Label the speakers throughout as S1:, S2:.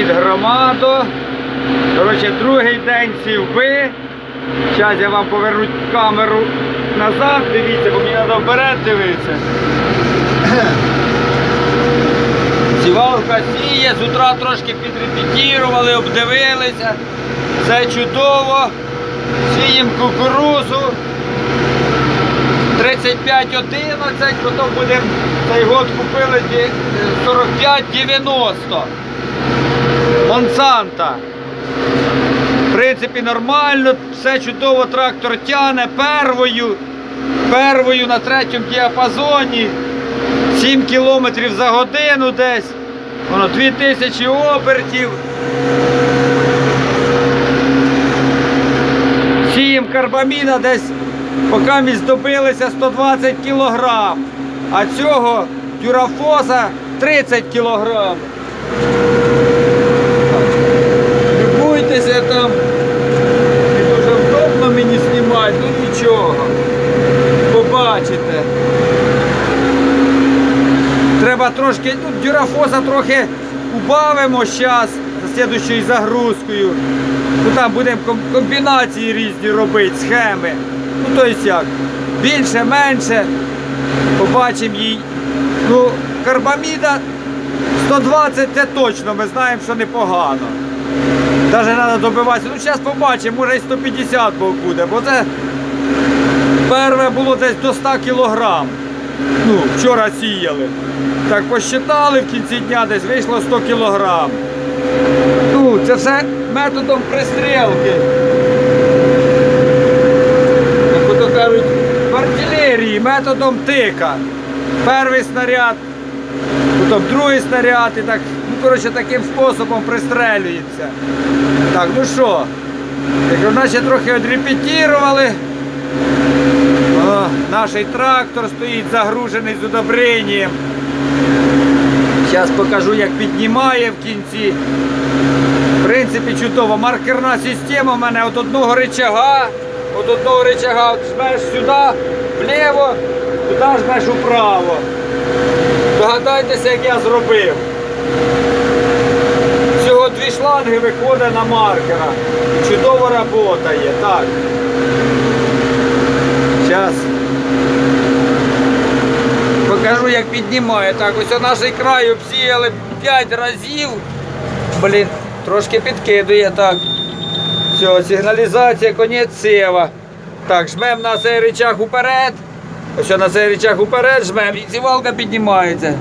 S1: Привіт, громадо. Коротше, другий день сівби. Зараз я вам поверну камеру назад, дивіться, бо мені треба вперед дивитися. Сівалка сіє, з утра трошки підрепетірували, обдивилися. Все чудово. Сіємо кукурузу. 35-11, потім будемо цей год купили ді- е, 45-90. Монсанта. В принципі, нормально, все чудово, трактор тяне первою, первою на третьому діапазоні. 7 кілометрів за годину десь. Воно 2000 обертів. Сієм карбаміна десь поки ми здобилися 120 кілограм, а цього тюрафоса 30 кілограм. Любуйтеся там. Не дуже вдобно мені знімати, ну нічого. Побачите. Треба трошки, ну, дюрафоса трохи убавимо зараз за слідущою загрузкою. Ну там будемо комбінації різні робити, схеми. Ну тобто як, більше, менше. Побачимо їй. Ну, карбаміда 120 це точно, ми знаємо, що непогано. Навіть треба добиватися. Ну, зараз побачимо, може і 150 буде, бо це перше було десь до 100 кілограм. Ну, вчора сіяли. Так посчитали в кінці дня, десь вийшло 100 кілограм. Ну, це все методом пристрілки. Як ото кажуть, в артилерії, методом тика. Перший снаряд, потім другий снаряд і так, ну, коротше, таким способом пристрелюється. Так, ну що, як наче трохи відрепетірували. Наш трактор стоїть загружений з удобренням. Зараз покажу, як піднімає в кінці. В принципі, чудово. Маркерна система в мене від одного рычага, від одного рычага от жмеш сюди, вліво, туди жмеш вправо. Догадайтеся, як я зробив. Всього дві шланги виходить на маркера. Чудово працює. Так. Зараз. Покажу, як піднімає. Так, ось наш край обсіяли 5 разів. Блін, трошки підкидує так. Все, сигналізація, конець сева. Так, жмемо на цей рычаг уперед. Ось на цей рычаг уперед жмемо і сівалка піднімається.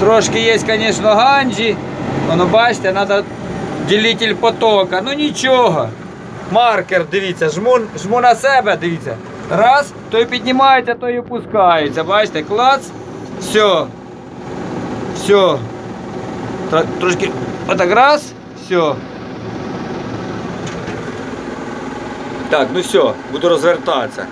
S1: Трошки є, звісно, ганджі. Воно бачите, треба ділитель потока. Ну нічого. Маркер, дивіться, жму, жму на себе, дивіться. Раз, той піднімається, той опускається. Бачите, клац. Все. Все. Тро- Трошки отак раз, все. Так, ну все, буду розвертатися.